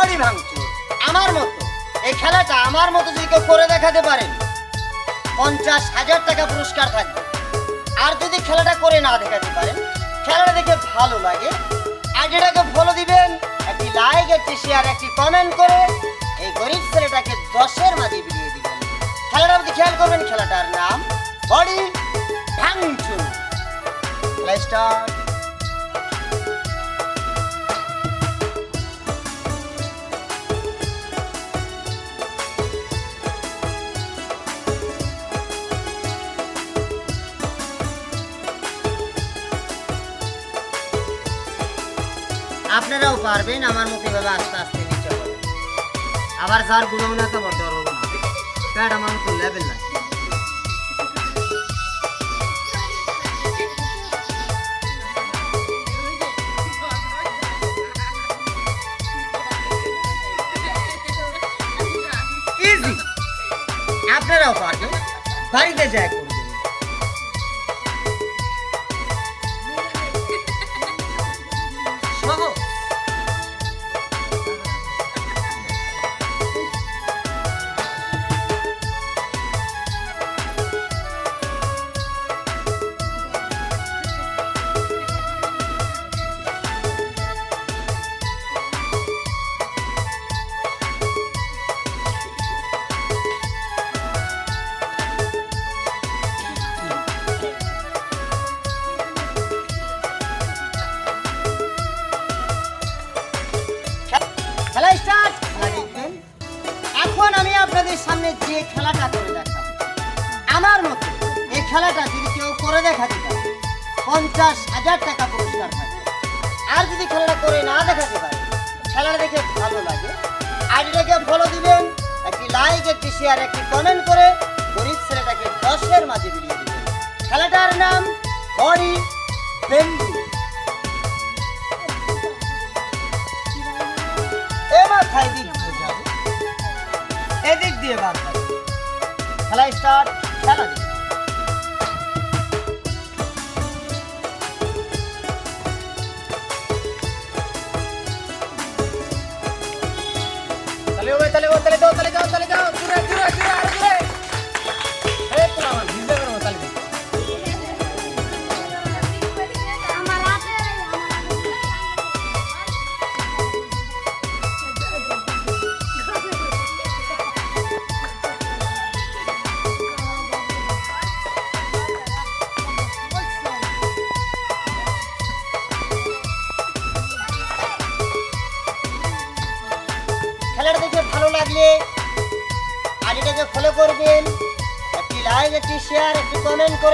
Body ভাঙচুর। আমার মতো। এই খেলাটা আমার মতো যদি কেউ করে দেখাতে পারেন পঞ্চাশ হাজার টাকা পুরস্কার থাকবে। আর যদি খেলাটা করে না দেখাতে পারেন খেলাটা দেখে ভালো লাগে। আইডিয়াটাকে ফলো দিবেন, একটি লাইক একটি শেয়ার একটি কমেন্ট করে এই গরিব ছেলেটাকে দশের মাঝে বিলিয়ে দিবেন। খেলাটা আপনি খেয়াল করবেন, খেলাটার নাম বডি ভাঙচুর। স্টার্ট আপনারাও পারবেন, আমার মতো এভাবে আস্তে আস্তে নিচে আবার যার গুণও না তো বড় না। আমার মতো লেভেল না আপনারাও পারবেন। বাড়িতে যায় আপনাদের সামনে যে খেলাটা করে দেখাবো আমার মতো এই খেলাটা যদি কেউ করে দেখাতে পারে, পঞ্চাশ হাজার টাকা পুরস্কার থাকবে। আর যদি খেলাটা করে না দেখাতে পারে, খেলাটা দেখে ভালো লাগে। আইডিটাকে ফলো দিবেন, একটি লাইক একটি শেয়ার একটি কমেন্ট করে গরিব ছেলেটাকে দশের মাঝে বিলিয়ে দিবেন। খেলাটার নাম বডি বেন্ডু। এ মাথায় দিক দিয়ে বাদ যাবে খেলা স্টার্ট খেলা দিন। তালে ওবে তালে ও তালে দাও তালে যাও তালে যাও দূরে একটি শেয়ার একটি কমেন্ট করে